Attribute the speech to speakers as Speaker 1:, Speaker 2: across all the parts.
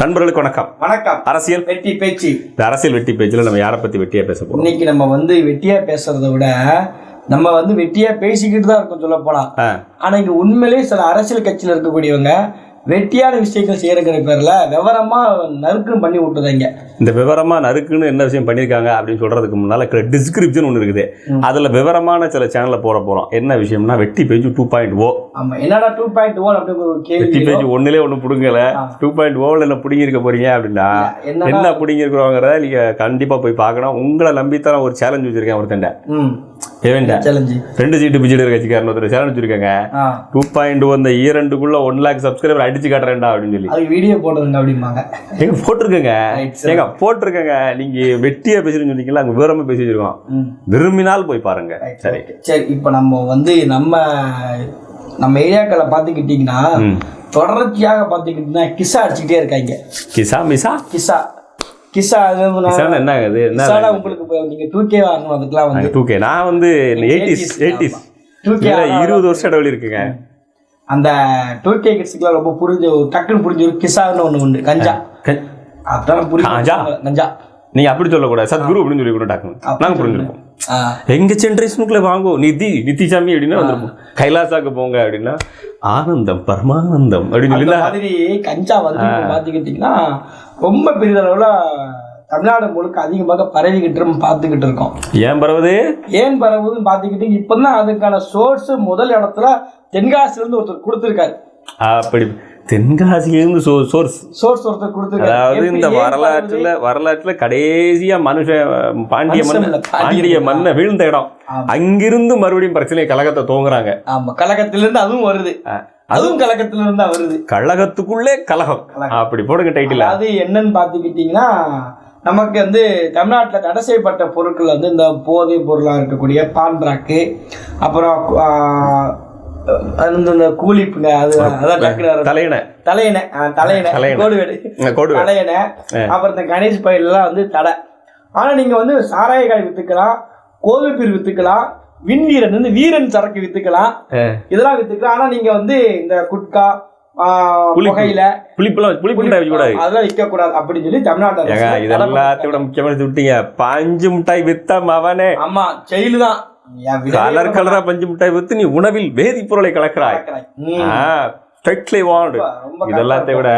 Speaker 1: நண்பர்களுக்கு வணக்கம்.
Speaker 2: வணக்கம்.
Speaker 1: அரசியல்?
Speaker 2: வெட்டி பேச்சு.
Speaker 1: இந்த அரசியல் வெட்டி பேஜில் நம்ம யாரை பற்றி வெட்டியாக பேச போகிறோம்
Speaker 2: இன்னைக்கு நம்ம வந்து வெட்டியா பேசுறதை விட நம்ம வந்து வெட்டியா பேசிக்கிட்டு தான் இருக்கோம் சொல்ல போனா.
Speaker 1: ஆ.
Speaker 2: ஆனா இங்க உண்மையிலேயே சில அரசியல் கட்சியில இருக்கக்கூடியவங்க வெட்டியான விஷயங்கள் செய்யறங்கிற பேர்ல விவரமா நறுக்குன்னு பண்ணி விட்டுதாங்க
Speaker 1: இந்த விவரமாக நறுக்குன்னு என்ன விஷயம் பண்ணியிருக்காங்க அப்படின்னு சொல்கிறதுக்கு முன்னால் டிஸ்கிரிப்ஷன் ஒன்று இருக்குது. அதில் விவரமான சில சேனலில் போட போகிறோம் என்ன விஷயம்னா வெட்டி பேஜ் டூ பாயிண்ட் ஓ
Speaker 2: ஆமா என்னடா டூ பாயிண்ட் ஒன் அப்படிங்கிற ஒரு
Speaker 1: வெட்டி
Speaker 2: கேள்வி
Speaker 1: பேஜ் ஒன்றுலே ஒன்று பிடுங்கல. டூ பாயிண்ட் ஓவில் என்ன பிடிங்கிருக்க போறீங்க அப்படின்னா
Speaker 2: என்ன
Speaker 1: பிடிங்கிருக்கிறோங்கிறத நீங்கள் கண்டிப்பாக போய் பார்க்கணும். உங்களை நம்பித்தான் ஒரு சேலஞ்ச் வச்சுருக்கேன் ஒருத்தண்ட ரெண்டு சீட்டு பிஜேடி கட்சிக்காரன் ஒருத்தர் சேலஞ்ச் வச்சுருக்காங்க. டூ பாயிண்ட் அந்த ஈரண்டுக்குள்ள ஒன் லேக் சப்ஸ்கிரைபர் அடிச்சு காட்டுறேன்டா அப்படின்னு சொல்லி.
Speaker 2: அது வீடியோ போடுறதுங்க அப்படிம்பாங்க.
Speaker 1: எங்க போட்டிருக்கேங்க. ஏங்க போட்டிருக்கேங்க. நீங்க வெட்டியா பேசுறீங்கன்னு சொன்னீங்களா அங்க விவரமா பேசி வச்சிருக்கோம். விரும்பினால் போய் பாருங்க. சரி.
Speaker 2: சரி இப்போ நம்ம வந்து நம்ம நம்ம ஏரியாக்களை பார்த்துக்கிட்டிங்கன்னா. தொடர்ச்சியாக பார்த்துக்கிட்டிங்கன்னா கிஸ்ஸா அடிச்சுக்கிட்டே இருக்காங்க.
Speaker 1: கிசா மிசா?
Speaker 2: கிஸ்ஸா கிஸ்ஸா அது
Speaker 1: என்ன ஆகுது? என்ன
Speaker 2: உங்களுக்கு நீங்க டூ கே வாங்கணும் அதுக்கெல்லாம் வந்து
Speaker 1: டூ கே நான் வந்து எயிட்டிஸ்
Speaker 2: 80s,
Speaker 1: எயிட்டிஸ் இருபது வருஷம் இடைவெளி இருக்குங்க.
Speaker 2: அந்த டூ கே கிட்ஸுக்குலாம் ரொம்ப புரிஞ்ச ஒரு டக்குன்னு புரிஞ்ச ஒரு கிஸ்ஸான்னு ஒன்று உண்டு. கஞ்சா.
Speaker 1: கஞ்சா?
Speaker 2: புரிஞ்சு கஞ்சா?
Speaker 1: நீங்க அப்படி சொல்லக்கூடாது. சத்குரு அப்படின்னு சொல்லி கூட டாக்கணும் நாங்க புரிஞ்சிருப்போம். எங்க ஜென்ரேஷனுக்குள்ள வாங்குவோம் நிதி நிதிசாமி அப்படின்னா வந்திருப்போம் கைலாசாக்கு போங்க அப்படின்னா ஆனந்தம் பரமானந்தம் அப்படின்னு சொல்லி
Speaker 2: கஞ்சா வந்து இப்போ பார்த்துக்கிட்டிங்கன்னா ரொம்ப பெரிதளவில் தமிழ்நாடு முழுக்க அதிகமாக பரவிக்கிட்டு பார்த்துக்கிட்டு இருக்கோம்.
Speaker 1: ஏன் பரவுது?
Speaker 2: ஏன் பரவுதுன்னு பார்த்துக்கிட்டு இப்போ தான் அதுக்கான சோர்ஸ் முதல் இடத்துல தென்காசிலேருந்து ஒருத்தர் கொடுத்துருக்காரு.
Speaker 1: அப்படி தென்காசியிலிருந்து சோ சோர்ஸ்
Speaker 2: சோர்ஸ் ஒருத்தர் கொடுத்துருக்காரு.
Speaker 1: அதாவது இந்த வரலாற்றுல வரலாற்றுல கடைசியா மனுஷன் பாண்டிய மன்ன
Speaker 2: பாண்டிய
Speaker 1: மன்ன வீழ்ந்த இடம். அங்கிருந்து மறுபடியும் பிரச்சனை கழகத்தை துவங்குறாங்க.
Speaker 2: ஆமா கழகத்திலிருந்து அதுவும் வருது. அதுவும் கழகத்திலிருந்து தான் வருது.
Speaker 1: கழகத்துக்குள்ளே கலகம். அப்படி போடுங்க டைட்டில்
Speaker 2: அதாவது என்னன்னு பார்த்துக்கிட்டிங்கன்னா நமக்கு வந்து தமிழ்நாட்டில் தடை செய்யப்பட்ட பொருட்கள் வந்து இந்த போதைப் பொருளாக இருக்கக்கூடிய பான்பிராக்கு அப்புறம் ஆஹ், அந்த இந்த கூலிப்புங்க அது அதான் ஆ, தலையணை.
Speaker 1: தலையணை.
Speaker 2: கோடுவேடு. தலையணை அப்புறம் இந்த கணேஷ் பயிலெல்லாம் வந்து தடை. ஆனால் நீங்கள் வந்து சாராய காய் விற்றுக்கலாம் கோவை பீர் விற்றுக்கலாம் விண்வீரன் வந்து வீரன் சரக்கு விற்றுக்கலாம் இதெல்லாம் விற்றுக்கலாம் ஆனால் நீங்கள் வந்து இந்த குட்கா. புகையில
Speaker 1: புளிப்புலாம் புளிப்பு மிட்டாய் வைக்க கூடாது
Speaker 2: அதெல்லாம் விற்க கூடாது அப்படின்னு சொல்லி தமிழ்நாட்டு அரசு
Speaker 1: ஏங்க
Speaker 2: தடை
Speaker 1: இது
Speaker 2: பண்ணிருக்காங்க.
Speaker 1: எல்லாத்தையும் விட முக்கியமான விட்டீங்க. பஞ்சு மிட்டாய் வித்தா
Speaker 2: ஆமா ஜெயிலு தான்.
Speaker 1: கலர் கலரா பஞ்சு மிட்டாய் வித்து நீ உணவில் வேதிப்பொருளை கலக்கிறாய். ஸ்ட்ரிக்ட்லி வாண்ட் இதெல்லாத்தை விட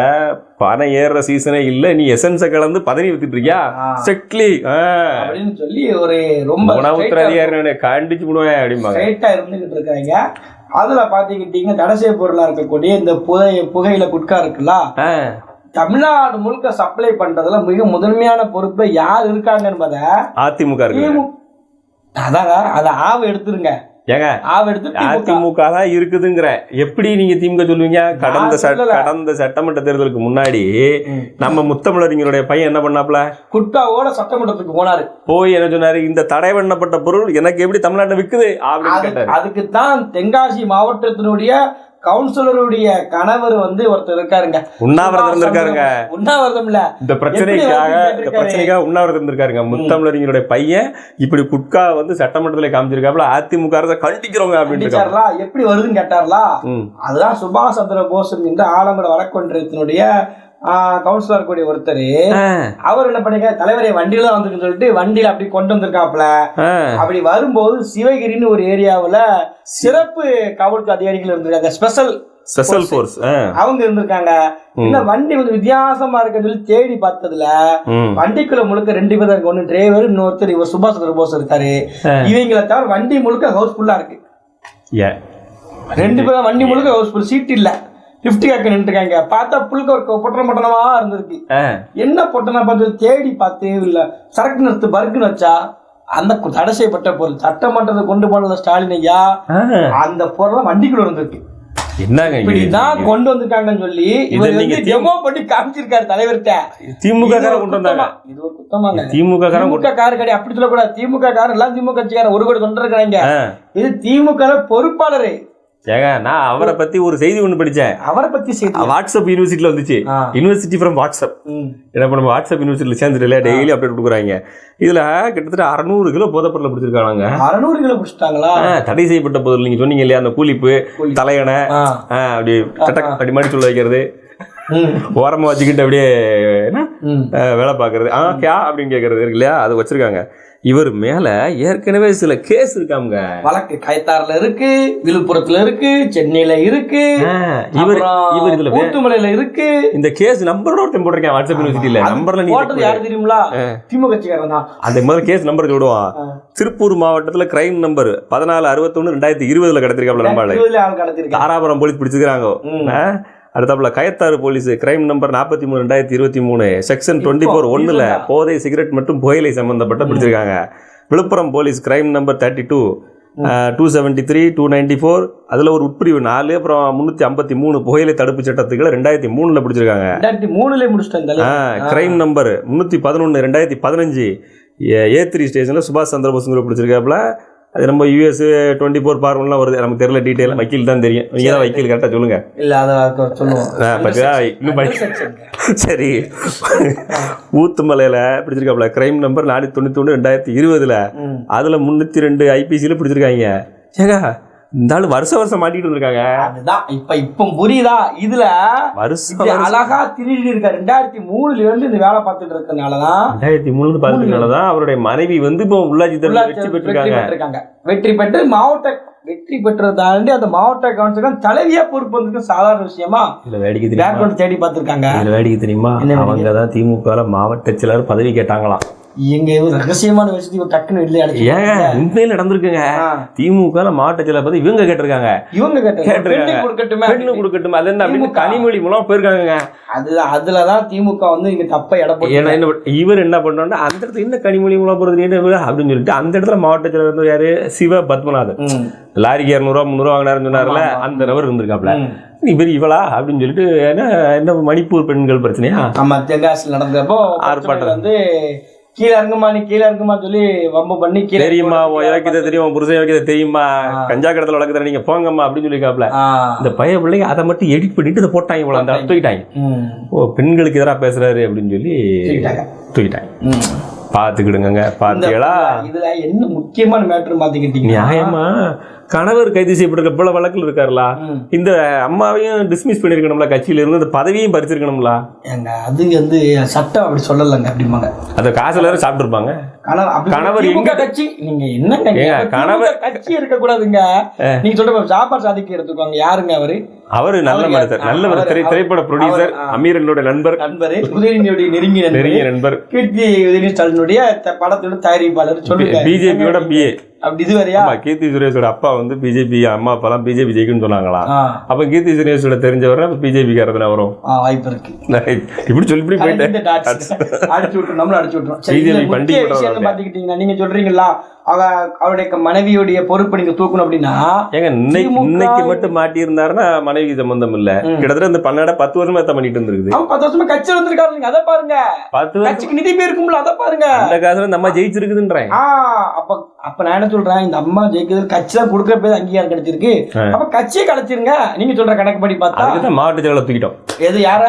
Speaker 1: பணம் ஏறுற சீசனே இல்ல. நீ எசன்ஸை கலந்து பதனி வித்துட்டு இருக்கியா. ஸ்ட்ரிக்ட்லி
Speaker 2: அப்படின்னு சொல்லி ஒரு ரொம்ப
Speaker 1: உணவுத்துறை அதிகாரி கண்டிச்சு விடுவேன் அப்படிம்பாங்க.
Speaker 2: ஸ்ட்ரைட்டா இருந்துகிட்டு இருக்காங்க. அதுல பாத்துக்கிட்டீங்க தடை செய்ய பொருளா இருக்கக்கூடிய இந்த புகை புகையில குட்கா இருக்குல்ல? தமிழ்நாடு முழுக்க சப்ளை பண்றதுல மிக முதன்மையான பொறுப்பு யார் இருக்காங்க என்பதை
Speaker 1: அதிமுக
Speaker 2: அதாங்க அதை ஆவு எடுத்துருங்க.
Speaker 1: ஏங்க. அதிமுக தான் இருக்குதுங்கிற. எப்படி நீங்க திமுக சொல்லுவீங்க கடந்த. கடந்த சட்டமன்ற தேர்தலுக்கு முன்னாடி. நம்ம முத்தமிழறிஞருடைய பையன் என்ன பண்ணாப்ல
Speaker 2: குட்காவோட சட்டமன்றத்துக்கு போனாரு.
Speaker 1: போய் என்ன சொன்னாரு? இந்த தடை பண்ணப்பட்ட பொருள் எனக்கு எப்படி தமிழ்நாட்டுல விக்குது? அப்படின்னு
Speaker 2: அதுக்கு தான் தென்காசி மாவட்டத்தினுடைய கவுன்சிலருடைய கணவர் வந்து ஒருத்தர் இருக்காருங்க.
Speaker 1: உண்ணாவிரதம் இருந்திருக்காருங்க.
Speaker 2: உண்ணாவிரதம் இல்ல.
Speaker 1: இந்த பிரச்சனைக்காக இந்த? பிரச்சனைக்காக உண்ணாவிரதம் இருந்திருக்காருங்க. முத்தமிழறிஞருடைய பையன் இப்படி குட்கா வந்து சட்டமன்றத்துல காமிச்சிருக்காப்புல அதிமுக அரசை கண்டிக்கிறோங்க அப்படின்னு
Speaker 2: எப்படி வருதுன்னு கேட்டார்லா. அதுதான் சுபாஷ் சந்திர போஸ் என்ற ஆலங்குட வழக்கொன்றியத்தினுடைய கவுன்சிலர் கூடிய ஒருத்தர் அவர் என்ன பண்ணிக்க தலைவரை வண்டியில தான் வந்திருக்குன்னு சொல்லிட்டு வண்டியில அப்படி கொண்டு வந்திருக்காப்ல. அப்படி வரும்போது சிவகிரின்னு ஒரு ஏரியாவுல சிறப்பு காவல்துறை அதிகாரிகள் இருந்திருக்காங்க. ஸ்பெஷல்
Speaker 1: ஸ்பெஷல் ஃபோர்ஸ்
Speaker 2: அவங்க இருந்திருக்காங்க. இந்த வண்டி கொஞ்சம் வித்தியாசமா இருக்குன்னு சொல்லி தேடி பார்த்ததுல வண்டிக்குள்ள முழுக்க ரெண்டு பேர் இருக்கு ஒன்னு டிரைவர் இன்னொருத்தர் இவர் சுபாஷ் சந்திர போஸ் இருக்காரு. இவங்களை தவிர வண்டி முழுக்க ஹவுஸ்ஃபுல்லா இருக்கு. ரெண்டு பேரும் வண்டி முழுக்க ஹவுஸ்ஃபுல் சீட் இல்ல. லிஃப்ட் கேட்க நின்றுருக்காங்க பார்த்தா புழுக்க ஒரு பொட்டன பொட்டனமா இருந்திருக்கு. என்ன பொட்டனா பார்த்து தேடி பார்த்து இல்ல. சரக்கு நிறுத்து பர்க்குன்னு வச்சா அந்த தடை செய்யப்பட்ட பொருள் சட்டமன்றத்தை கொண்டு போனல ஸ்டாலின் ஐயா. அந்த பொருள் வண்டிக்குள்ள இருந்திருக்கு
Speaker 1: என்னங்க?
Speaker 2: இப்படிதான் கொண்டு வந்திருக்காங்கன்னு சொல்லி இவர் வந்து டெமோ பண்ணி காமிச்சிருக்காரு தலைவர்கிட்ட.
Speaker 1: திமுக காரன் கொண்டு வந்தாங்க?
Speaker 2: இது ஒரு குத்தமாங்க.
Speaker 1: திமுக காரன்
Speaker 2: திமுக காரு கிடையாது. அப்படி சொல்லக்கூடாது. திமுக காரன் எல்லாம் திமுக கட்சிக்காரன். ஒரு கோடி தொண்டர் இருக்கிறாங்க
Speaker 1: ஆ.
Speaker 2: இது திமுக பொறுப்பாளரு.
Speaker 1: ஏங்க நான் அவரை பத்தி ஒரு செய்தி ஒண்ணு படிச்சேன்.
Speaker 2: அவரை பத்தி செய்தி?
Speaker 1: வாட்ஸ்அப் யூனிவர்சிட்டியில வந்துச்சு. University from WhatsApp. என்ன நம்ம வாட்ஸ்அப் யூனிவர்சிட்டியில் சேர்ந்துட்டு டெய்லி அப்டேட் கொடுக்குறாங்க. இதுல கிட்டத்தட்ட அறுநூறு கிலோ போதைப்பொருளை பிடிச்சிருக்காங்க
Speaker 2: அறுநூறு கிலோ பிடிச்சிட்டாங்களா?
Speaker 1: தடை செய்யப்பட்ட பொருள். நீங்க சொன்னீங்க இல்லையா? அந்த கூலிப்பு
Speaker 2: கூலி.
Speaker 1: தலையணை அப்படி சட்ட அப்படி மடிச்சு உள்ள வைக்கிறது. ஓரமாக வச்சுக்கிட்டு அப்படியே என்ன? வேலை பார்க்கறது. ஆ கியா அப்படின்னு கேட்கறது இருக்கு இல்லையா? அது வச்சிருக்காங்க. இவர் மேல ஏற்கனவே சில கேஸ் இருக்காங்க
Speaker 2: வழக்கு கயத்தாறுல இருக்கு விழுப்புரத்துல இருக்கு சென்னையில இருக்கு
Speaker 1: இவர் இவர் இதுல வே-
Speaker 2: ஊத்துமலையில இருக்கு.
Speaker 1: இந்த கேஸ் நம்பரோட ஒருத்தன் போட்டிருக்கேன் வாட்ஸ்அப் யூனிவர்சிட்டியில
Speaker 2: அது
Speaker 1: நம்பர்ல நீ
Speaker 2: போட்டது யாரு தெரியுங்களா திமுக கட்சிக்காரன் தான்.
Speaker 1: அந்த முதல்ல கேஸ் நம்பர்
Speaker 2: ஆ.
Speaker 1: திருப்பூர் மாவட்டத்துல கிரைம் நம்பர் பதினாலு அறுபத்தொன்னு ரெண்டாயிரத்தி இருபதுல கிடைச்சிருக்காப்ல
Speaker 2: கடத்திருக்காங்க
Speaker 1: தாராபுரம் போலீஸ் பிடிச்சிருக்காங்க. அடுத்தாப்புல கயத்தாறு போலீஸ் கிரைம் நம்பர் நாற்பத்தி மூணு ரெண்டாயிரத்தி இருபத்தி மூணு செக்ஷன் டுவெண்ட்டி ஃபோர்
Speaker 2: இப்ப.
Speaker 1: போதை சிகரெட் மற்றும் புகையிலை சம்பந்தப்பட்ட பிடிச்சிருக்காங்க. Villupuram police crime number thirty two two seventy three two ninety four அதில் ஒரு உட்பிரிவு நாலு அப்புறம் முந்நூற்றி ஐம்பத்தி மூணு புகையிலை தடுப்பு சட்டத்துக்கு ரெண்டாயிரத்தி மூணில் பிடிச்சிருக்காங்க.
Speaker 2: ரெண்டாயிரத்தி.
Speaker 1: கிரைம் நம்பர் முந்நூற்றி பதினொன்று ரெண்டாயிரத்தி பதினஞ்சு ஏ த்ரீ ஸ்டேஷனில் சுபாஷ் சந்திர போஸ்ங்கிற பிடிச்சிருக்காப்புல. அது நம்ம யூஎஸ் டுவெண்ட்டி ஃபோர் பார்வன்லாம் வருது. நமக்கு தெரியல டீட்டெயில் வக்கீல் தான் தெரியும். நீங்கள் தான் வக்கீல் கரெக்டாக சொல்லுங்க.
Speaker 2: இல்ல அத சொல்லுவோம்.
Speaker 1: சரி. ஊத்துமலையில் பிடிச்சிருக்காப்புல கிரைம் நம்பர் நானூற்றி தொண்ணூற்றி ஒன்று ரெண்டாயிரத்தி இருபதுல. அதில் முந்நூற்றி ரெண்டு ஐபிசியில் பிடிச்சிருக்காங்க. ஏங்க இந்த ஆள் வருஷம் வருஷம் மாட்டிட்டு இருந்திருக்காங்க
Speaker 2: அதுதான். இப்ப இப்ப புரியுதா? இதுல
Speaker 1: வருஷம்
Speaker 2: அழகா திருடி இருக்க ரெண்டாயிரத்தி மூணுல இருந்து இந்த வேலை பார்த்துட்டு இருக்கனாலதான்
Speaker 1: ரெண்டாயிரத்தி மூணு பார்த்ததுனால தான் அவருடைய மனைவி வந்து இப்போ உள்ளாட்சி தேர்தல் வெற்றி பெற்றிருக்காங்க.
Speaker 2: வெற்றி பெற்று மாவட்ட வெற்றி பெற்றதை தாண்டி அந்த மாவட்ட கவுன்சிலுக்கு தலைவியா பொறுப்பு வந்திருக்கு சாதாரண விஷயமா?
Speaker 1: இதில் வேடிக்கை தெரியுமா?
Speaker 2: தேடி பார்த்திருக்காங்க.
Speaker 1: வேடிக்கை தெரியுமா? அவங்க தான் திமுகவில் மாவட்ட செயலர் பதவி கேட்டாங்களாம்.
Speaker 2: எங்க ரகசியமான விஷயத்தை டக்குன்னு வெளியே
Speaker 1: ஏங்க உண்மையில் நடந்திருக்குங்க.
Speaker 2: ஆ,
Speaker 1: திமுகவில் மாவட்ட செயலர் பதவி இவங்க கேட்டிருக்காங்க.
Speaker 2: இவங்க
Speaker 1: கேட்டிருக்காங்க.
Speaker 2: கொடுக்கட்டுமே.
Speaker 1: பெண்ணு கொடுக்கட்டும். அது என்ன அப்படின்னு
Speaker 2: திமுக.
Speaker 1: கனிமொழி மூலம் போயிருக்காங்க
Speaker 2: அது அதுலதான் திமுக வந்து இங்க தப்ப
Speaker 1: ஏன்னா என்ன இவர் என்ன பண்ணோம்னா அந்த இடத்துல என்ன கனிமொழி மூலம் போறது? அப்படின்னு சொல்லிட்டு அந்த இடத்துல மாவட்ட செயலர் வந்து யாரு? சிவ பத்மநாதன். லாரிக்கு இரநூறுவா முந்நூறுவா வாங்கினாருன்னு சொன்னார்ல. அந்த நபர் இருந்திருக்காப்ல. இவர் இவளா? அப்படின்னு சொல்லிட்டு என்ன என்ன மணிப்பூர் பெண்கள் பிரச்சனையா?
Speaker 2: ஆமா தென்காசியில் நடந்தப்போ
Speaker 1: ஆர்ப்பாட்டம்.
Speaker 2: வந்து கீழே இறங்குமா நீ கீழே இறங்குமா சொல்லி வம்பு பண்ணி கீழே
Speaker 1: தெரியுமா உன் யோக்கியதை தெரியும் உன் புருஷன் யோக்கியதை தெரியுமா. கஞ்சா கடத்துல வளர்க்குற நீங்க போங்கம்மா அப்படின்னு சொல்லியிருக்காப்ல.
Speaker 2: ஆ,
Speaker 1: இந்த பைய பிள்ளைங்க அதை மட்டும் எடிட் பண்ணிட்டு இதை போட்டாங்க இவ்வளோ அந்த தூக்கிட்டாங்க. ஓ பெண்களுக்கு எதிராக பேசுறாரு அப்படின்னு சொல்லி
Speaker 2: தூக்கிட்டாங்க.
Speaker 1: பார்த்துக்கிடுங்க
Speaker 2: இந்த
Speaker 1: பார்த்தீங்களா?
Speaker 2: இதுல என்ன முக்கியமான மேட்ரு பாத்துக்கிட்டீங்க
Speaker 1: நியாயமா? கணவர் கைது செய்யப்பட்டிருக்க போல வழக்கில் இருக்காருலா. இந்த அம்மாவையும் டிஸ்மிஸ் பண்ணிருக்கணும்ல கட்சியில இருந்து இந்த பதவியும் பறிச்சிருக்கணும்ல?
Speaker 2: அது வந்து சட்டம் அப்படி சொல்லலைங்க அப்படிம்பாங்க.
Speaker 1: அந்த காசுல சாப்பிட்டுருப்பாங்க?
Speaker 2: கணவர்
Speaker 1: எங்க-
Speaker 2: கட்சி நீங்க என்னங்க
Speaker 1: கணவர்-
Speaker 2: கட்சி இருக்க கூடாதுங்க நீங்க சொல்ற சாப்பாடு சாதிக்கு எடுத்துக்கோங்க யாருங்க அவரு?
Speaker 1: அவரு நல்ல மனிதர் நல்ல திரை திரைப்பட ப்ரொடியூசர்
Speaker 2: அவரு-
Speaker 1: அமீரனோட நண்பர்.
Speaker 2: நண்பரு உதயநிதியுடைய நெருங்கிய
Speaker 1: நெருங்கிய நண்பர்.
Speaker 2: கீர்த்தி உதயநிதி ஸ்டாலினுடைய படத்தோட தயாரிப்பாளர் சொல்லுங்க.
Speaker 1: பிஜேபியோட பிஏ
Speaker 2: அப்படி இது வரையா?
Speaker 1: ஆமா கீர்த்தி சுரேஷோட அப்பா வந்து பிஜேபி அம்மா அப்பாலாம் பிஜேபி ஜெயிக்குன்னு சொன்னாங்களாம்
Speaker 2: ஆ,
Speaker 1: அப்ப கீர்த்தி சுரேஷோட தெரிஞ்சவரை பிஜேபி காரதுல வரும்.
Speaker 2: வாய்ப்பு இருக்கு.
Speaker 1: இப்படி சொல்லி இப்படி போயிட்டேன்.
Speaker 2: அடிச்சு விட்டுரும் நம்மளும் அடிச்சு விட்டுரும். முக்கிய
Speaker 1: பண்டிகை.
Speaker 2: பாத்துக்கிட்டீங்கன்னா நீங்க சொல்றீங்களா? அவருடைய மனைவியுடைய பொறுப்பு நீங்க தூக்கணும் அப்படின்னா
Speaker 1: ஏங்க இன்னைக்கு மட்டும் மாட்டி இருந்தாருன்னா மனைவி சம்பந்தம் இல்ல. கிட்டத்தட்ட இந்த பன்னெண்டா பத்து வருஷமா தான் பண்ணிட்டு இருந்திருக்குது.
Speaker 2: அவன் பத்து வருஷமா கட்சியில் வந்திருக்காரு நீங்க அதை பாருங்க.
Speaker 1: பத்து
Speaker 2: கட்சிக்கு நிதி போயிருக்கும்ல அதை பாருங்க.
Speaker 1: அந்த இந்த அம்மா ஜெயிச்சிருக்குதுன்றேன்.
Speaker 2: அப்ப அப்ப நான் என்ன சொல்றேன் இந்த அம்மா ஜெயிக்கிறது கட்சி தான் கொடுக்குற பேர் அங்கீகாரம் கிடைச்சிருக்கு. அப்ப கட்சியை கலைச்சிருங்க நீங்க சொல்ற கணக்கு படி பார்த்தா
Speaker 1: மாவட்ட செயலர் தூக்கிட்டோம்.
Speaker 2: எது யார?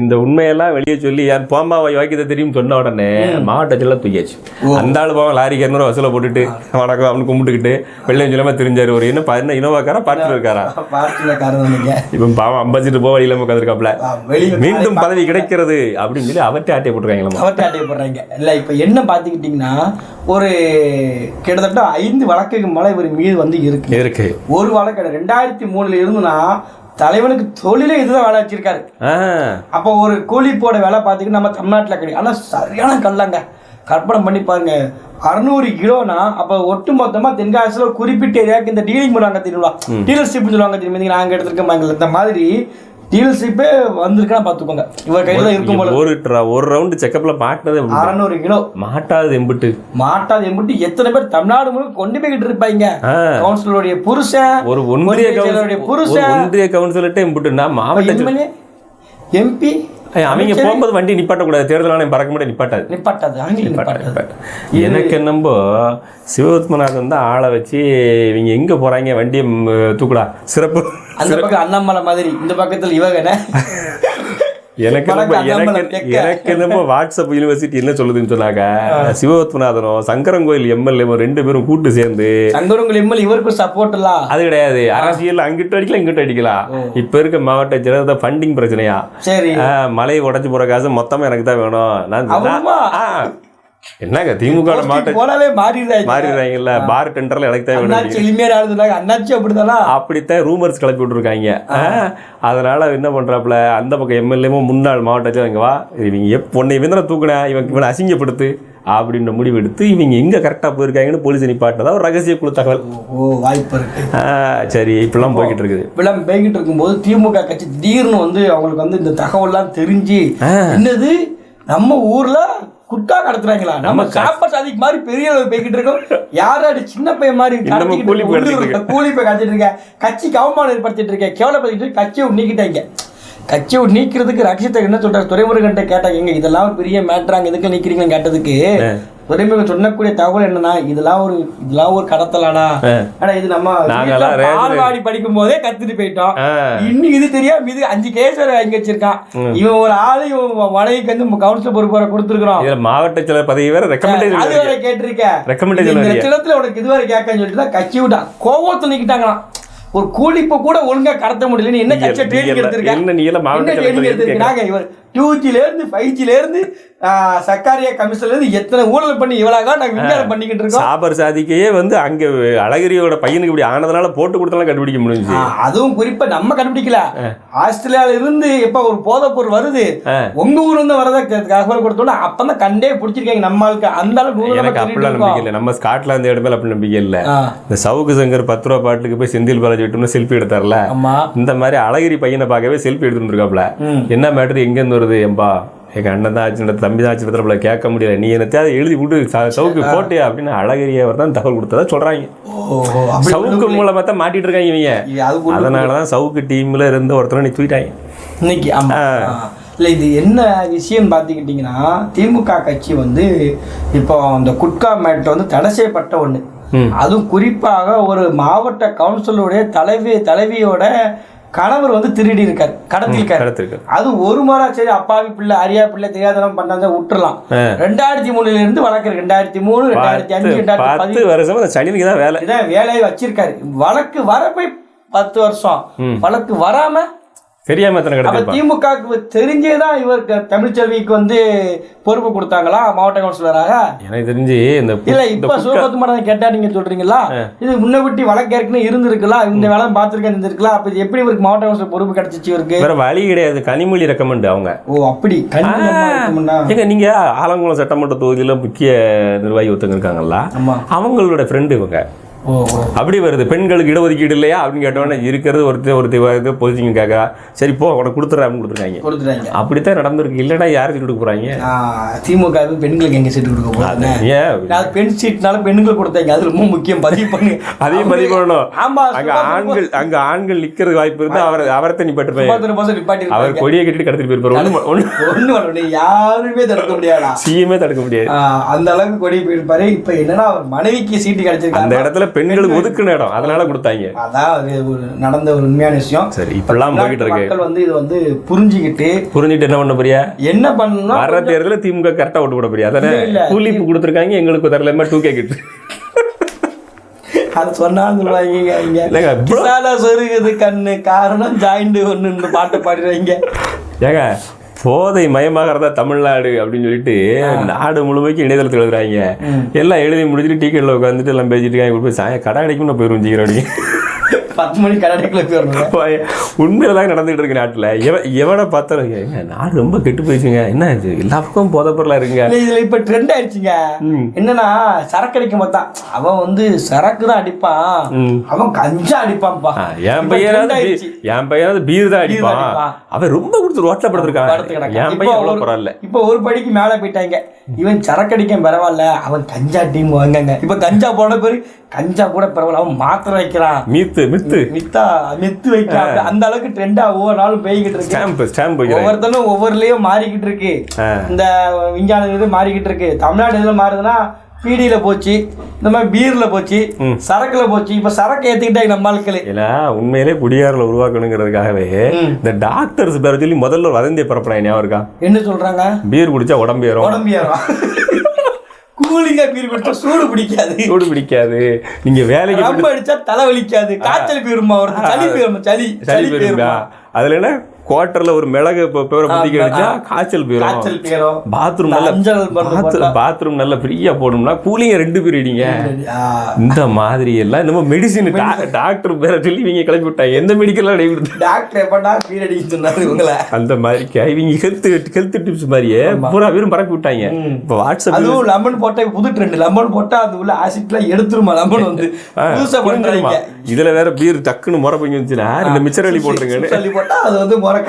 Speaker 1: இந்த உண்மையெல்லாம் வெளியே சொல்லி யார் போம்பாவை யோக்கியதை தெரியும் சொன்ன உடனே மாவட்ட செயலர் தூக்கியாச்சு. அந்த ஆளு போவோம் லாரிக்கு இரநூறுவா வசூலை போட்டுட்டு வணக்கம் அப்படின்னு கும்பிட்டுக்கிட்டு வெள்ளையும் சொல்லாம தெரிஞ்சாரு ஒரு என்ன என்ன இனோவாக்காரா பாட்டில் இருக்காரா? இப்போ பாவம் அம்பாசிட்டு போக வழியில உட்காந்துருக்காப்ல மீண்டும் பதவி கிடைக்கிறது அப்படின்னு சொல்லி அவர்கிட்ட ஆட்டையை போட்டுருக்காங்களா
Speaker 2: அவர்கிட்ட அட்டையப்படுறாங்க இல்ல இப்ப என்ன பாத்துக்கிட்டீங்கன்னா ஒரு கிட்டத்தட்ட ஐந்து வழக்குக்கு மேல இவர் மீது வந்து இருக்கு.
Speaker 1: இருக்கு.
Speaker 2: ஒரு வழக்கு ரெண்டாயிரத்தி மூணுல இருந்துனா தலைவனுக்கு தொழிலே இதுதான் வேலை வச்சிருக்காரு. அப்போ ஒரு கூலி போட வேலை பார்த்துக்கிட்டு நம்ம தமிழ்நாட்டில் கிடையாது. ஆனால் சரியான கல்லங்க. கற்பனை பண்ணி பாருங்க. அறுநூறு கிலோனா அப்போ ஒட்டு மொத்தமாக தென்காசியில் குறிப்பிட்ட ஏரியாவுக்கு இந்த டீலிங் பண்ணுவாங்க தெரியுமா டீலர்ஷிப்னு சொல்லுவாங்க தெரியுமா? நாங்கள் எடுத்திருக்கோம் இந்த மாதிரி டீலர்ஷிப்பே வந்திருக்குன்னா பார்த்துக்கோங்க இவர் கையில் தான் இருக்கும் போல.
Speaker 1: ஒரு ஒரு ரவுண்டு செக்கப்ல மாட்டினதே.
Speaker 2: அறநூறு கிலோ.
Speaker 1: மாட்டாது எம்பிட்டு.
Speaker 2: மாட்டாது எம்பிட்டு. எத்தனை பேர் தமிழ்நாடு முழுக்க கொண்டு போய்கிட்டு இருப்பாங்க. கவுன்சிலருடைய புருஷன்
Speaker 1: ஒரு ஒன்றிய
Speaker 2: ஒன்றிய
Speaker 1: கவுன்சில்
Speaker 2: செயலருடைய
Speaker 1: ஒரு
Speaker 2: புருஷன்.
Speaker 1: ஒன்றிய கவுன்சிலர்கிட்ட எம்பிட்டுனா மாவட்ட
Speaker 2: எம்பி
Speaker 1: அவங்க போகும்போது வண்டி நிப்பாட்டக்கூடாது. தேர்தல் ஆணையம் பறக்க முடியாது நிப்பாட்டாது.
Speaker 2: நிப்பாட்டாது. நிப்பாட்டாது
Speaker 1: எனக்கு என்னம்போ சிவபத்மநாதன் தான் ஆளை வச்சு இவங்க எங்க போறாங்க? வண்டியை தூக்குடா. சிறப்பு.
Speaker 2: அந்த பக்கம் அண்ணாமலை மாதிரி. இந்த பக்கத்துல இவகன
Speaker 1: எனக்கு எனக்கு என்னமோ வாட்ஸ்அப் யூனிவர்சிட்டி என்ன சொல்லுதுன்னு சொன்னாங்க? சிவபத்மநாதனும் சங்கரங்கோயில் எம்எல்ஏ ரெண்டு பேரும் கூட்டு சேர்ந்து
Speaker 2: சங்கரங்கள் எம்எல் இவருக்கும் சப்போர்ட் இல்ல.
Speaker 1: அது கிடையாது. அரசியல் அங்கிட்டு அடிக்கலாம் இங்கிட்டு அடிக்கலாம் இப்ப இருக்க மாவட்ட ஜனதா ஃபண்டிங் பிரச்சனையா?
Speaker 2: சரி.
Speaker 1: மலையை உடைச்சு போற காசு மொத்தமா எனக்கு தான் வேணும். நான் என்னங்க திமுக வோட மாவட்ட
Speaker 2: போனாலே மாறிடுறாங்க
Speaker 1: மாறிடுறாங்கல்ல பார் டெண்டர்ல எனக்கு வேணும்
Speaker 2: அண்ணாச்சி எளிமையா ஆளுதுனாங்க அண்ணாச்சி அப்படிதானா
Speaker 1: அப்படித்தான் ரூமர்ஸ் கிளப்பி விட்டுருக்காங்க. அதனால என்ன பண்றாப்புல அந்த பக்கம் எம்எல்ஏவும் முன்னாள் மாவட்டத்தில் இங்க வா. இவங்க எப் உன்னை இவன் தூக்குனா இவன் இவனை அசிங்கப்படுத்து அப்படின்ற முடிவு எடுத்து இவங்க எங்க கரெக்டா போயிருக்காங்கன்னு போலீஸ் நிப்பாட்டினதா ஒரு ரகசிய குழு தகவல்.
Speaker 2: ஓ வாய்ப்பு இருக்கு.
Speaker 1: சரி இப்படிலாம் போய்கிட்டு இருக்குது.
Speaker 2: விளம் பேங்கிட்டு இருக்கும்போது திமுக கட்சி திடீர்னு வந்து அவங்களுக்கு வந்து இந்த தகவல்லாம் தெரிஞ்சு என்னது? நம்ம ஊர்ல குட்கா கடத்துறாங்களா? நம்ம சாப்பாடு சாதிக்கு மாதிரி பெரிய அளவு பேக்கிட்டு இருக்கோம். யாராடி சின்ன பையன் மாதிரி
Speaker 1: கூலி போய்
Speaker 2: கடத்திட்டு இருக்க. கட்சிக்கு அவமானம் ஏற்படுத்திட்டு இருக்க. கேவலப்படுத்திட்டு கட்சியை விட்டு நீக்கிட்டாங்க கட்சியை நீக்கிறதுக்கு ரகசியத்தை என்ன சொல்றாரு? துரைமுருகன்ட்ட கேட்டாங்க எங்க இதெல்லாம் ஒரு பெரிய மேட்ராங்க எதுக்கு நீக்கிறீங்கன்னு கேட்டதுக்கு துரைமுருகன் சொன்னக்கூடிய தகவல் என்னன்னா இதெல்லாம் ஒரு இதெல்லாம் ஒரு கடத்தலாடா? ஆனா இது நம்ம பால்வாடி படிக்கும் போதே கத்துட்டு போயிட்டோம். இன்னும் இது தெரியாம இது அஞ்சு கேஸ் வேற வாங்கி வச்சிருக்கான். இவன் ஒரு ஆளு இவன் வலைக்கு வந்து கவுன்சில் பொறுப்பு வர கொடுத்துருக்கான்
Speaker 1: இதுல மாவட்ட செயலர் பதவி வேற
Speaker 2: அது
Speaker 1: ரெக்கமெண்டேஷன்
Speaker 2: வேற கேட்டிருக்க
Speaker 1: Recommendation
Speaker 2: இந்த? லட்சணத்துல உனக்கு இதுவரை கேட்கன்னு சொல்லிட்டு தான் கட்சி விட்டா கோவத்துல நிக்கிட்டாங்களாம். ஒரு கூலிப்ப கூட ஒழுங்கா கடத்த முடியல. என்ன கட்சியை
Speaker 1: நீ
Speaker 2: ட்ரைனிங்
Speaker 1: எல்லாம்
Speaker 2: எடுத்திருக்க
Speaker 1: என்ன நீ எல்லாம் மாவட்ட
Speaker 2: டூஜில இருந்து ஃபைவ் ஜில இருந்து சர்க்காரிய கமிஷன்ல இருந்து எத்தனை ஊழல் பண்ணி இவ்வளவு நாங்க விஞ்ஞானம் பண்ணிக்கிட்டு இருக்கோம்.
Speaker 1: சாபர் சாதிக்கையே வந்து அங்க அழகிரியோட பையனுக்கு இப்படி ஆனதுனால போட்டு கொடுத்தாலும் கண்டுபிடிக்க முடிஞ்சு
Speaker 2: அதுவும் குறிப்பா நம்ம கண்டுபிடிக்கல. ஆஸ்திரேலியால இருந்து எப்ப ஒரு போதைப் பொருள் வருது
Speaker 1: ஆ.
Speaker 2: உங்க ஊர்ல இருந்து வரத தகவல் கொடுத்தோம்னா அப்பதான் கண்டே பிடிச்சிருக்காங்க நம்ம ஆளுக்கு. அந்த அளவுக்கு
Speaker 1: எனக்கு அப்படிலாம் நம்பிக்கை இல்லை. நம்ம ஸ்காட்லாந்து இடத்துல அப்படி நம்பிக்கை இல்லை. இந்த சவுக்கு சங்கர் பத்து ரூபா பாட்டுக்கு போய் செந்தில் பாலாஜி விட்டோம்னு செல்ஃபி எடுத்தார்ல. இந்த மாதிரி அழகிரி பையனை பார்க்கவே செல்ஃபி
Speaker 2: ம்.
Speaker 1: என்ன மேட்டர் எங்கேருந்து வருது எம்பா. எங்க அண்ணன் தான் ஆச்சு தம்பி தான் ஆச்சு கேட்க முடியல. நீ என்னத்தையாவது எழுதி விட்டு சவுக்கு போட்டியா அப்படின்னு அழகிரி அவர் தான் தகவல் கொடுத்ததா
Speaker 2: அப்படி
Speaker 1: சவுக்கு மூலமா தான் மாட்டிட்டு இருக்காங்க இவங்க. அதனால தான் சவுக்கு டீம்ல இருந்து ஒருத்தரை நீ தூக்கிட்டாங்க.
Speaker 2: இன்னைக்கு ஆமா. ஆ. இல்ல இது என்ன விஷயம் பார்த்துக்கிட்டிங்கன்னா திமுக கட்சி வந்து இப்போ அந்த குட்கா மேட்டர் வந்து தடை செய்யப்பட்ட
Speaker 1: ம்.
Speaker 2: அதுவும் குறிப்பாக ஒரு மாவட்ட கவுன்சிலுடைய தலைவி தலைவியோட கணவர் வந்து திருடி இருக்காரு கடத்திருக்காரு
Speaker 1: கடத்திருக்கு
Speaker 2: அது ஒரு முறை சரி அப்பாவி பிள்ளை அரியா பிள்ளை தெரியாதவன் பண்ணாத விட்டுறலாம். ரெண்டாயிரத்தி மூணுல இருந்து வழக்கு ரெண்டாயிரத்தி மூணு ரெண்டாயிரத்தி அஞ்சு ரெண்டாயிரத்தி
Speaker 1: பத்து வருஷமா சனிக்கு தான் வேலை.
Speaker 2: இதான் வேலையை வச்சிருக்காரு. வழக்கு வர போய் பத்து வருஷம். வழக்கு வராம
Speaker 1: தெரியாம எத்தனை கடத்திருப்பான்
Speaker 2: திமுகவுக்கு தெரிஞ்சேதான் இவருக்கு தமிழ்ச்செல்விக்கு வந்து பொறுப்பு கொடுத்தாங்களா? மாவட்ட கவுன்சிலராக?
Speaker 1: எனக்கு தெரிஞ்சு இந்த
Speaker 2: இல்ல இப்ப சிவபத்து மடம் கேட்டா நீங்க சொல்றீங்களா? இது முன்னகுட்டி வழக்கு ஏற்கனவே இருந்திருக்கலாம் இந்த வேலை பார்த்திருக்கேன் இருந்திருக்கலாம் அப்ப எப்படி இவருக்கு மாவட்ட கவுன்சிலர் பொறுப்பு கிடைச்சிச்சு இவருக்கு?
Speaker 1: வேற வழி கிடையாது. கனிமொழி ரெக்கமெண்ட் அவங்க.
Speaker 2: ஓ அப்படி.
Speaker 1: ஏங்க நீங்க ஆலங்குளம் சட்டமன்ற தொகுதியில முக்கிய நிர்வாகி ஒருத்தங்க இருக்காங்கல்ல? அவங்களோட ஃப்ரெண்டு இவங்க. அப்படி வருது. பெண்களுக்கு இடஒதுக்கீடு இல்லையா? அப்படின்னு கேட்டோன்னே இருக்கிறது ஒருத்தர் ஒருத்தர் பொசிஷன் கேட்க சரி போ உனக்கு கொடுத்துட்றேன் அப்படின்னு கொடுத்துருக்காங்க.
Speaker 2: கொடுத்துட்டாங்க.
Speaker 1: அப்படித்தான் நடந்திருக்கு. இல்லைன்னா யாருக்கு கொடுக்க போறாங்க?
Speaker 2: ஆ, திமுக பெண்களுக்கு எங்க சீட்டு கொடுக்க போறாங்க
Speaker 1: ஏன்?
Speaker 2: பெண் சீட்னால பெண்கள் கொடுத்தாங்க. அது ரொம்ப முக்கியம். பதிவு பண்ணு.
Speaker 1: அதையும் பதிவு பண்ணணும்.
Speaker 2: ஆமா
Speaker 1: அங்க ஆண்கள் அங்க ஆண்கள் நிக்கிறது வாய்ப்பு இருந்தா அவர் அவரத்தை நிப்பாட்டுப்பேன்
Speaker 2: சுபாத்திர போச நிப்பாட்டி
Speaker 1: அவர் கொடியை கட்டிட்டு கடத்திட்டு போயிருப்பாரு. ஒண்ணு
Speaker 2: முடியாது. யாருமே தடுக்க முடியாதா?
Speaker 1: சிஎம்ஏ தடுக்க முடியாது.
Speaker 2: அந்த அளவுக்கு கொடி போயிருப்பாரு. இப்ப என்னன்னா அவர் மனைவிக்கு சீட்டு
Speaker 1: அந்த
Speaker 2: கிடைச்சிருக்காங்க
Speaker 1: இடத்துல பெண்களுக்கு ஒதுக்குன இடம். அதனால கொடுத்தாங்க.
Speaker 2: அதான் அது ஒரு நடந்த ஒரு உண்மையான விஷயம்.
Speaker 1: சரி இப்பெல்லாம் போய்கிட்டு இருக்கு.
Speaker 2: மக்கள் வந்து இது வந்து புரிஞ்சுக்கிட்டு
Speaker 1: புரிஞ்சுட்டு என்ன பண்ண போறியா?
Speaker 2: என்ன பண்ணணும்னா
Speaker 1: வர தேர்தலில் திமுக கரெக்டா ஓட்டு போட போறியா? அதானே. கூலிப்பு கொடுத்துருக்காங்க எங்களுக்கு தரலாம டூ கே கிட்டு.
Speaker 2: அது சொன்னாலும் சொல்லுவாங்க சொருகுது கண்ணு காரணம் ஜாயிண்ட் ஒண்ணு பாட்டு பாடுறீங்க
Speaker 1: ஏங்க போதை மயமாகறதா தமிழ்நாடு அப்படின்னு சொல்லிட்டு நாடு முழுமைக்கு இணையதளத்தில் எழுதுறாங்க. எல்லாம் எழுதி முடிச்சுட்டு டிக்கெட்ல உட்காந்துட்டு எல்லாம் பேசிட்டு இருக்காங்க. போய் சாய கடை அடைக்கும் நான் போயிரும் ஜீரோடி
Speaker 2: பத்து மணி கடைக்குள்ள போயிடணும்.
Speaker 1: உண்மையில தான் நடந்துட்டு இருக்கு நாட்டுல. எவ எவனை பார்த்தாலும் ஏங்க நாடு ரொம்ப கெட்டு போயிடுச்சுங்க. என்ன இது? எல்லா பக்கமும் போதை பொருளா இருக்குங்க
Speaker 2: இதுல இப்ப ட்ரெண்ட் ஆயிடுச்சுங்க. என்னன்னா சரக்கு அடிக்க மாட்டான். அவன் வந்து சரக்கு தான் அடிப்பான். அவன் கஞ்சா அடிப்பான்ப்பா
Speaker 1: ஆ, என் பையனாவது என் பையனாவது பீர் தான் அடிப்பான். அவன் ரொம்ப கொடுத்து ரோட்ல படுத்திருக்கான். என் பையன் அவ்வளவு
Speaker 2: ஒரு-
Speaker 1: பரவாயில்ல.
Speaker 2: இப்போ ஒரு படிக்கு மேல போயிட்டாங்க. இவன் சரக்கு அடிக்க பரவாயில்ல அவன் கஞ்சா டீம் வாங்கங்க. இப்ப கஞ்சா போன பேரு கஞ்சா கூட பரவாயில்ல அவன் மாத்திரை வைக்கிறான்.
Speaker 1: மீத்து மித்து.
Speaker 2: மித்தா மித்து வைக்கிறான். அந்த அளவுக்கு ட்ரெண்டா ஒவ்வொரு நாளும் போய்கிட்டு இருக்கு.
Speaker 1: ஸ்டாம்ப் ஸ்டாம்ப்
Speaker 2: ஒவ்வொருத்தனும் ஒவ்வொருலயும் மாறிக்கிட்டு இருக்கு. இந்த விஞ்ஞான இது மாறிக்கிட்டு இருக்கு. தமிழ்நாடு இதுல மாறுதுன்னா பீடியில போச்சு இந்த மாதிரி பீர்ல போச்சு சரக்குல போச்சு. இப்ப சரக்கு ஏத்திக்கிட்டாங்க நம்ம ஆட்களே
Speaker 1: ஏன்னா உண்மையிலே குடியாரில் உருவாக்கணுங்கிறதுக்காகவே. இந்த டாக்டர்ஸ் பேர சொல்லி முதல்ல ஒரு வதந்தியை பரப்புறாங்க ஞாபகம் இருக்கா?
Speaker 2: என்ன சொல்றாங்க?
Speaker 1: பீர் குடிச்சா உடம்பு ஏறும்.
Speaker 2: உடம்பு ஏறும். கூலிங்கா பீர் குடிச்சா சூடு பிடிக்காது.
Speaker 1: சூடு பிடிக்காது. நீங்க வேலைக்கு
Speaker 2: ரொம்ப அடிச்சா தலை வலிக்காது. காய்ச்சல் போயிருமா அவருக்கு? சளி போயிருமா சளி.
Speaker 1: சளி
Speaker 2: போயிருமா
Speaker 1: அதுல என்ன? குவார்டர்ல ஒரு மிளகு பேரை புத்திக்க அடிச்சா காய்ச்சல் போயிடும் பாத்ரூம் நல்ல. பாத்ரூம் நல்ல ஃப்ரீயா போடணும்னா கூலிங்க ரெண்டு பேர் இடிங்க. இந்த மாதிரி எல்லாம் நம்ம மெடிசின் டாக்டர் பேரை சொல்லி இவங்க கிளப்பி விட்டாங்க. எந்த மெடிக்கல்லாம் நடைபெறுது
Speaker 2: டாக்டர் எப்படா பீர் அடிக்க சொன்னாரு இவங்கள.
Speaker 1: அந்த மாதிரி இவங்க ஹெல்த் ஹெல்த் டிப்ஸ் மாதிரியே பூரா பேரும் பரப்பி விட்டாங்க. இப்போ வாட்ஸ்அப்
Speaker 2: அதுவும் லெமன் போட்டா புது ட்ரெண்ட் லெமன் போட்டா அது உள்ள ஆசிட்லாம் எடுத்துருமா? லெமன் வந்து புதுசா பண்றாங்க
Speaker 1: இதுல வேற பீர் டக்குன்னு முறை பொங்கி வந்துச்சுன்னா ரெண்டு மிச்சர் அள்ளி போட்டுருங்கன்னு.
Speaker 2: சொல்லி போட்டா அது வந்து முறை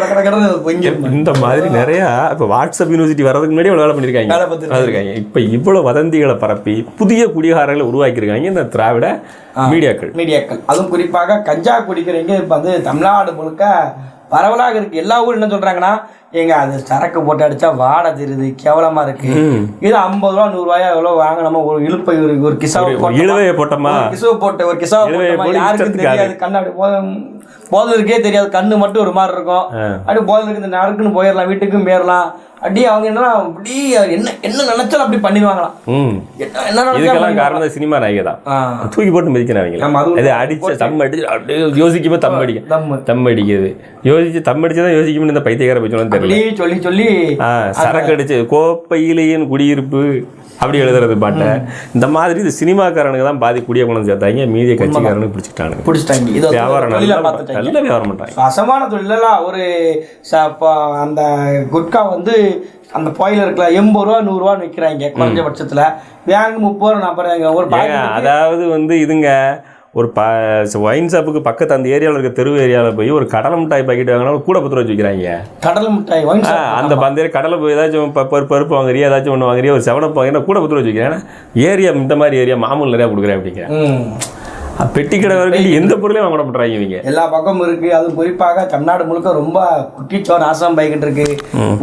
Speaker 1: இந்த மாதிரி நிறைய இப்போ வாட்ஸ்அப் யூனிவர்சிட்டி வர்றதுக்கு முன்னாடி வேலை பண்ணியிருக்காங்க. இருக்காங்க. இப்போ இவ்வளவு வதந்திகளை பரப்பி புதிய குடிகாரங்களை உருவாக்கியிருக்காங்க இந்த திராவிட மீடியாக்கள்.
Speaker 2: மீடியாக்கள். அதுவும் குறிப்பாக கஞ்சா குடிக்கிறவங்க இப்போ வந்து தமிழ்நாடு முழுக்க பரவலாக இருக்கு. எல்லா ஊரும் என்ன சொல்றாங்கன்னா ஏங்க அது சரக்கு போட்டு அடிச்சா வாடை தெரியுது கேவலமா இருக்கு. இது ஐம்பது ரூபா நூறு ரூபாயா எவ்வளோ வாங்கினோமா ஒரு இழுப்பை ஒரு ஒரு கிசாவை
Speaker 1: போட்டோமா?
Speaker 2: கிசுவை போட்டு ஒரு கிசாவை போட்டோமா?
Speaker 1: இஷ்டத்துக்கு
Speaker 2: தெரியாது. கண்ணு அப்படி போதும். போதலுக்கே தெரியாது கண்ணு மட்டும் ஒரு மாதிரி இருக்கும்.
Speaker 1: ஆ.
Speaker 2: அப்படி போதலுக்கு இந்த நடக்குன்னு போயிடலாம் வீட்டுக்கும் போயிடலாம். அப்படியே அவங்க என்ன அப்படி என்ன என்ன நினைச்சாலும் அப்படி பண்ணிடுவாங்களாம்.
Speaker 1: இதுக்கெல்லாம் காரணம் சினிமா நாயகி தான். தூக்கி போட்டு மிதிக்கிறாங்க அது அடிச்ச தம் அடிச்சு அப்படியே யோசிக்குமே தம் அடிக்கும்.
Speaker 2: தம்மு.
Speaker 1: தம் அடிக்குது. யோசிச்சு தம் அடிச்சுதான் யோசிக்குமே இந்த பைத்தியக்கார பச்சோன்னு தெரியல.
Speaker 2: அப்படியே சொல்லி சொல்லி.
Speaker 1: சரக்கு அடிச்சு கோப்பையிலேயின் குடியிருப்பு. அப்படி எழுதுறது பாட்டை. இந்த மாதிரி இது சினிமாக்காரனுக்கு தான் பாதி குடிய கொண்டு வந்து சேர்த்தாங்க. மீதிய கட்சிக்காரனுக்கு பிடிச்சிட்டானுங்க.
Speaker 2: பிடிச்சிட்டாங்க. இது
Speaker 1: வியாபாரம் நல்லா வியாபாரம் பண்றாங்க.
Speaker 2: அசமான தொழிலெல்லாம் ஒரு அந்த குட்கா வந்து அந்த பாயில் இருக்கல எண்பது ரூபா நூறுரூவான்னு விற்கிறாங்க குறைஞ்சபட்சத்தில். பேங்க் முப்பது ரூபா நாற்பது. ஒரு
Speaker 1: அதாவது வந்து இதுங்க ஒரு ப ஒயின் ஷாப்புக்கு பக்கத்து அந்த ஏரியாவில் இருக்க தெரு ஏரியாவில் போய் ஒரு கடலை மிட்டாய் பாக்கெட் வாங்கினா கூட பத்து ரூபா வச்சு விற்கிறாங்க
Speaker 2: கடலை மிட்டாய்
Speaker 1: ஆ, அந்த அந்த கடலை போய் ஏதாச்சும் பருப்பு பருப்பு வாங்குறியா ஏதாச்சும் ஒன்று வாங்குறியா ஒரு செவனப் வாங்கினா கூட பத்து ரூபா வச்சு விற்கிறேன் ஏரியா இந்த மாதிரி ஏரியா மாமூல் நிறையா கொடுக்குறேன் அப்படிங்க
Speaker 2: ம்.
Speaker 1: பெட்டி கடை வரைக்கும் எந்த பொருளையும் வாங்க மாட்டாங்க இவங்க
Speaker 2: எல்லா பக்கமும் இருக்கு. அதுவும் குறிப்பாக தமிழ்நாடு முழுக்க ரொம்ப குட்டிச்சோ நாசம் பைக்கிட்டு இருக்கு.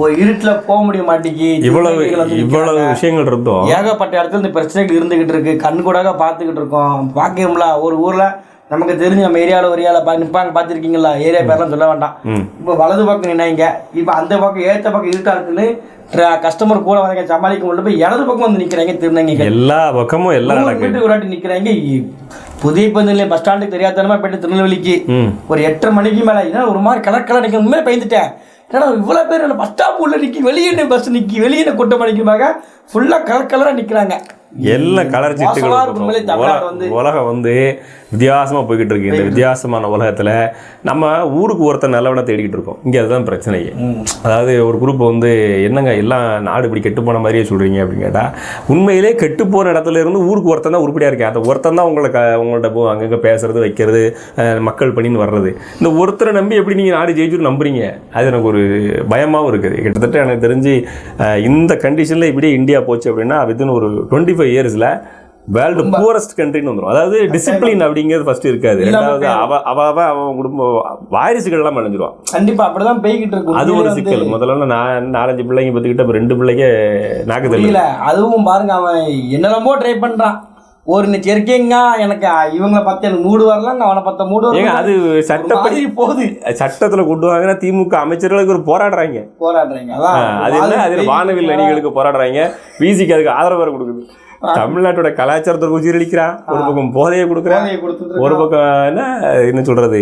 Speaker 2: ஒரு இருட்டுல போக முடிய மாட்டேங்கி
Speaker 1: இவ்வளவு இவ்வளவு விஷயங்கள் இருந்தோம்.
Speaker 2: ஏகப்பட்ட இடத்துல இந்த பிரச்சனைகள் இருந்துகிட்டு இருக்கு. கண் கூடாக பார்த்துக்கிட்டு இருக்கோம். பார்க்கணும்ல ஒரு ஊர்ல நமக்கு தெரிஞ்சு நம்ம ஏரியாவில் ஒரு ஏரியாவில் பா நிற்பாங்க பார்த்துருக்கீங்களா ஏரியா பேர்லாம் சொல்ல வேண்டாம். இப்போ வலது பக்கம் நின்னாங்க. இப்போ அந்த பக்கம் ஏத்த பக்கம் இருட்டா இருக்குன்னு கஸ்டமர் கூட வரங்க சமாளிக்க முடியல. போய் இடது பக்கம் வந்து நிற்கிறாங்க திருநங்கைகள்.
Speaker 1: எல்லா பக்கமும் நடக்குது.
Speaker 2: மீட்டர் ஒரு வாட்டி நிற்கிறாங்க புதிய பந்தில பஸ் ஸ்டாண்டுக்கு தெரியாதனமா போயிட்டு திருநெல்வேலிக்கு. ஒரு எட்டரை மணிக்கு மேலே என்ன ஒரு மாதிரி கலர் கலர் நிற்க உண்மையிலே பயந்துட்டேன். ஏன்னா இவ்வளோ பேர் பஸ் ஸ்டாப் உள்ள நிற்கி வெளியே பஸ் நிற்கி வெளியே கூட்டம் அடிக்குமாக ஃபுல்லாக கலர் கலராக நிற்கிறாங்க
Speaker 1: எல்லாம் கலர் சிட்டுகள்
Speaker 2: மோசமா இருக்கு உண்மையிலே தமிழ்நாடு வந்து.
Speaker 1: உலக- உலகம் வந்து வித்தியாசமா போய்கிட்டு இருக்கு இந்த வித்தியாசமான உலகத்துல. நம்ம ஊருக்கு ஒருத்தர் நல்லவனை தேடிக்கிட்டு இருக்கோம். இங்க அதுதான் பிரச்சனையே. அதாவது ஒரு குரூப் வந்து என்னங்க எல்லாம் நாடு இப்படி கெட்டு போன மாதிரியே சொல்றீங்க அப்படின்னு கேட்டா உண்மையிலே கெட்டு போன இடத்துல இருந்து ஊருக்கு ஒருத்தன் தான் உருப்படியா இருக்கேன் அந்த ஒருத்தன் தான் உங்களை க உங்கள்ட்ட போ அங்கங்க பேசுறது வைக்கிறது மக்கள் பண்ணின்னு வர்றது. இந்த ஒருத்தரை நம்பி எப்படி நீங்க நாடு ஜெயிச்சுட்டு நம்புறீங்க? அது எனக்கு ஒரு பயமாவும் இருக்குது. கிட்டத்தட்ட எனக்கு தெரிஞ்சு இந்த கண்டிஷன்ல இப்படியே இந்தியா போச்சு அப்படின்னா வித்தின் ஒரு டுவெண்ட்டி ஃபைவ் இயர்ஸ்ல வேர்ல்டு பூரஸ்ட் கண்ட்ரின்னு வந்துடும் அதாவது டிசிப்ளின் அப்படிங்கிறது ஃபர்ஸ்ட் இருக்காது. ரெண்டாவது அவ அவ அவ அவன் குடும்ப வாரிசுகள் எல்லாம் அடைஞ்சிருவான்
Speaker 2: கண்டிப்பா அப்படிதான் போய்கிட்டு இருக்கு
Speaker 1: அது ஒரு சிக்கல். முதல்ல நான் நாலஞ்சு பிள்ளைங்க பத்துக்கிட்ட ரெண்டு பிள்ளைங்க நாக்கு தள்ளு.
Speaker 2: புரியல. அதுவும் பாருங்க அவன் என்னெல்லாமோ ட்ரை பண்றான். ஒரு இருக்கேங்க எனக்கு இவங்களை பார்த்து எனக்கு மூடு வரலாம் அவனை பார்த்த மூடு வரலாம்
Speaker 1: அது சட்டப்படி
Speaker 2: போகுது.
Speaker 1: சட்டத்துல கொண்டு வாங்கினா திமுக அமைச்சர்களுக்கு ஒரு போராடுறாங்க.
Speaker 2: போராடுறீங்க.
Speaker 1: அது என்ன? அது வானவில் அணிகளுக்கு போராடுறாங்க. பிசிக்கு அதுக்கு ஆதரவு கொடுக்குது. தமிழ்நாட்டோட கலாச்சாரத்தை உச்சிரளிக்கிறான் ஒரு பக்கம் போதையை
Speaker 2: கொடுத்துட்டு
Speaker 1: ஒரு பக்கம் என்ன என்ன சொல்றது?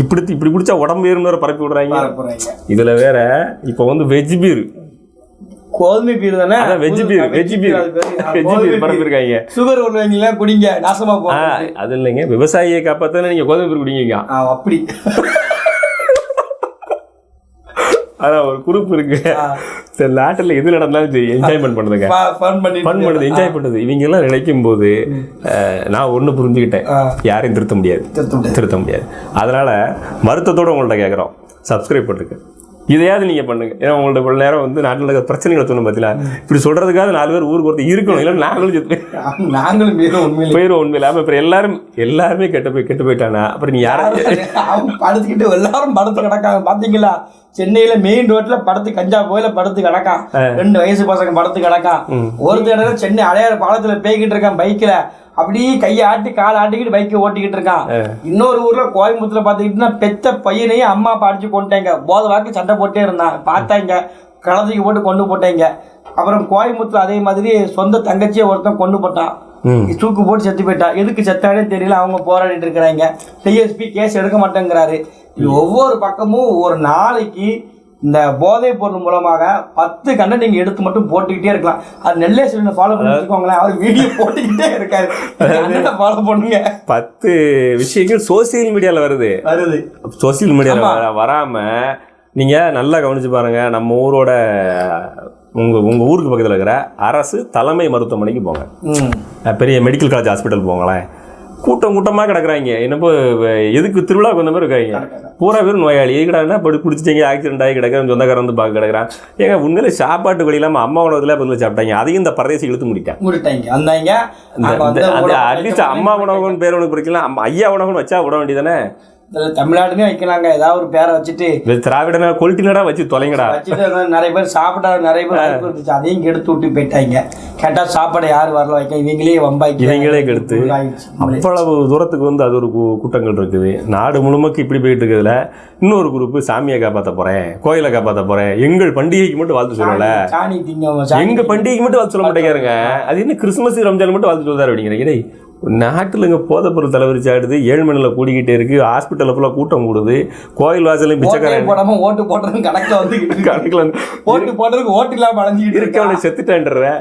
Speaker 1: இப்படி இப்படி குடிச்சா உடம்பு ஏறும்னு வேற பரப்பி விடுறாங்க. இதுல வேற இப்போ வந்து வெஜ் பீர்
Speaker 2: கோதுமை பீர் தானே?
Speaker 1: Veg beer. Veg beer veg beer பரப்பிருக்காங்க
Speaker 2: sugar உள்ளவங்களா குடிங்க நாசமா போகும்
Speaker 1: அது இல்லைங்க. விவசாயியை காப்பாத்தானே நீங்க கோதுமை பீர் குடிங்க.
Speaker 2: அப்படி.
Speaker 1: அதான் ஒரு குரூப் இருக்கு. சரி நாட்டுல எது நடந்தாலும் சரி என்ஜாய்மெண்ட் பண்ணுதுங்க
Speaker 2: ஃபன் பண்ணி
Speaker 1: ஃபன் பண்ணுது என்ஜாய் பண்ணுது இவங்க எல்லாம் நினைக்கும் போது நான் ஒண்ணு புரிஞ்சுக்கிட்டேன். யாரையும் திருத்த முடியாது.
Speaker 2: திருத்த முடியாது.
Speaker 1: அதனால வருத்தத்தோட உங்கள்ட்ட கேட்குறோம் சப்ஸ்கிரைப் பண்ணுங்க இதையாவது நீங்க பண்ணுங்க. ஏன்னா உங்கள்ட்ட இவ்வளவு நேரம் வந்து நாட்டில் இருக்க பிரச்சனைகளை சொன்ன பார்த்தீங்களா இப்படி சொல்றதுக்காக நாலு பேர் ஊருக்கு ஒருத்தர் இருக்கணும். இல்லை நாங்களும் செத்து
Speaker 2: நாங்களும் உண்மையிலே.
Speaker 1: போயிடும் உண்மையில. ஆமா அப்புறம் எல்லாரும் எல்லாருமே கெட்டு போய் கெட்டு போயிட்டானா? அப்புறம் நீ யாரை
Speaker 2: அவங்க படுத்துக்கிட்டு எல்லாரும் படுத்து கிடக்காங்க. பாத்தீங்களா? சென்னையில மெயின் ரோட்ல படுத்து கஞ்சா போயில படுத்து கிடக்கான் ரெண்டு வயசு பசங்க படுத்து கிடக்கான் ஒருத்தர் சென்னை அடையாறு பாலத்துல பேய்கிட்டு இருக்கான் பைக்ல அப்படியே கையை ஆட்டி காலை ஆட்டிக்கிட்டு பைக்கை ஓட்டிக்கிட்டு இருக்கான் இன்னொரு ஊர்ல கோயம்புத்தூர்ல பாத்துக்கிட்டுனா பெத்த பையனையும் அம்மா அப்பா அடிச்சு கொண்டுட்டாங்க போத வாக்கு சண்டை போட்டே இருந்தான். பார்த்தாங்க. கலதைக்கு போட்டு கொண்டு போட்டாங்க. அப்புறம் கோயம்புத்தூர் அதே மாதிரி சொந்த தங்கச்சியை ஒருத்தன் கொண்டு போட்டான். தூக்கு போட்டு செத்து போயிட்டான் எதுக்கு செத்தானே தெரியல அவங்க போராடிட்டு இருக்கிறாங்க. டிஎஸ்பி கேஸ் எடுக்க மாட்டேங்கிறாரு. ஒவ்வொரு பக்கமும் ஒரு நாளைக்கு இந்த போதைப் பொருள் மூலமாக பத்து கண்ணை நீங்க எடுத்து மட்டும் போட்டுக்கிட்டே இருக்கலாம். அது நெல்லே சொல்லி ஃபாலோ பண்ணி வச்சுக்கோங்களேன். அவர் வீடியோ போட்டுக்கிட்டே இருக்காரு. ஃபாலோ பண்ணுங்க.
Speaker 1: பத்து விஷயங்கள் சோசியல் மீடியால வருது.
Speaker 2: வருது.
Speaker 1: சோசியல் மீடியாவில் வர வராமல் நீங்கள் நல்லா கவனிச்சு பாருங்க. நம்ம ஊரோட உங்கள் உங்கள் ஊருக்கு பக்கத்தில் இருக்கிற அரசு தலைமை மருத்துவமனைக்கு போங்க. பெரிய மெடிக்கல் காலேஜ் ஹாஸ்பிட்டல் போங்களேன். கூட்டம் கூட்டமாக கிடக்குறாங்க. என்னப்போ எதுக்கு திருவிழாவுக்கு வந்த மாதிரி இருக்காங்க. பூரா பேர் நோயாளி. எதுக்கடா படி குடிச்சிட்டீங்க ஆக்சிடென்ட் ஆகி கிடக்கிறேன் சொந்தக்காரன் வந்து பார்க்க கிடக்குறான். ஏங்க உண்மையிலே சாப்பாட்டு வழி இல்லாமல் அம்மா உணவத்தில் பதில் சாப்பிட்டாங்க. அதையும் இந்த பரதேசி இழுத்து முடிட்டாங்க.
Speaker 2: முடிட்டாங்க
Speaker 1: அட்லீஸ்ட் அம்மா உணவுன்னு பேர் உனக்கு பிடிக்கலாம் ஐயா உணவுன்னு வச்சா விட வேண்டியதானே
Speaker 2: தமிழ்நாடுமே வைக்கலாங்க. ஏதாவது ஒரு பேரை வச்சுட்டு.
Speaker 1: திராவிடனா கொல்ட்டினடா வச்சு தொலைங்கடா.
Speaker 2: வச்சுட்டு நிறைய பேர் சாப்பிட்டா நிறைய பேர் இருந்துச்சு. அதையும் கெடுத்து விட்டு போயிட்டாங்க. கேட்டா சாப்பாடு யார் வரல வைக்க? இவங்களே வம்பாக்கி
Speaker 1: இவங்களே கெடுத்து. அவ்வளவு தூரத்துக்கு வந்து அது ஒரு கூட்டங்கள் இருக்குது. நாடு முழுமைக்கு இப்படி போயிட்டு இருக்கிறதுல இன்னொரு குரூப் சாமியை காப்பாற்ற போறேன். கோயிலை காப்பாற்ற போறேன். எங்கள் பண்டிகைக்கு மட்டும் வாழ்த்து சொல்லல
Speaker 2: சாணி திங்க சாணி
Speaker 1: எங்க பண்டிகைக்கு மட்டும் வாழ்த்து சொல்ல மாட்டேங்கிறாங்க அது என்ன கிறிஸ்துமஸ் ரம்ஜான் மட்டும் வாழ்த்து சொல்றாரு அப்படிங்கிறீங்க. நாட்டில் இங்கே போதைப்பொருள் ஏழு மணியில் கூடிக்கிட்டே இருக்கு ஹாஸ்பிட்டலில் ஃபுல்லாக கூட்டம் கூடுது கோயில் வாசலையும் பிச்சைக்காரன்
Speaker 2: போடாம ஓட்டு போடுறது கணக்குல இருக்கு.
Speaker 1: கணக்கில் வந்து
Speaker 2: ஓட்டு போடுறதுக்கு ஓட்டு இல்லாம அலைஞ்சிக்கிட்டு
Speaker 1: இருக்கவனை
Speaker 2: இருக்கா?
Speaker 1: செத்துட்டான்ற.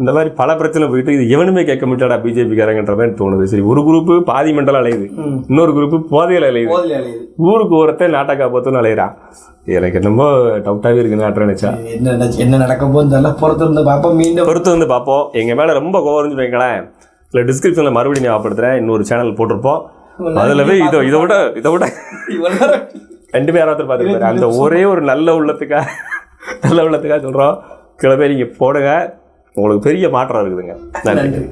Speaker 1: இந்த மாதிரி பல பிரச்சனை போயிட்டு இது எவனுமே கேட்க மாட்டாடா பிஜேபி காரங்கன்ற மாதிரி தோணுது. சரி ஒரு குரூப் பாதி மெண்டல் அலையுது. இன்னொரு குரூப் போதையில் அலையுது. ஊருக்கு ஒருத்தன் நாட்டை காப்பாற்றுன்னு அலையிறான் எனக்கு என்னமோ டவுட்டாகவே இருக்கு நாட்டு நினைச்சா.
Speaker 2: என்ன என்ன நடக்க போகுது பொறுத்து இருந்து பாப்போம் மீண்டும்.
Speaker 1: பொறுத்து வந்து பார்ப்போம். எங்கள் மேலே ரொம்ப கோவம்னு வைங்களேன். இல்லை டிஸ்கிரிப்ஷனில் மறுபடியும் ஞாபகப்படுத்துகிறேன் இன்னொரு சேனல் போட்டிருப்போம். அதில் போய் இதை இதை விட இதை விட
Speaker 2: இவ்வளவு நேரம்
Speaker 1: ரெண்டு பேர் யாராவது பார்த்துருப்பாரு. அந்த ஒரே ஒரு நல்ல உள்ளத்துக்காக நல்ல உள்ளத்துக்காக சொல்கிறோம் கிளம்பி நீங்கள் போடுங்க. உங்களுக்கு பெரிய மாற்றம் இருக்குதுங்க.
Speaker 2: நன்றி.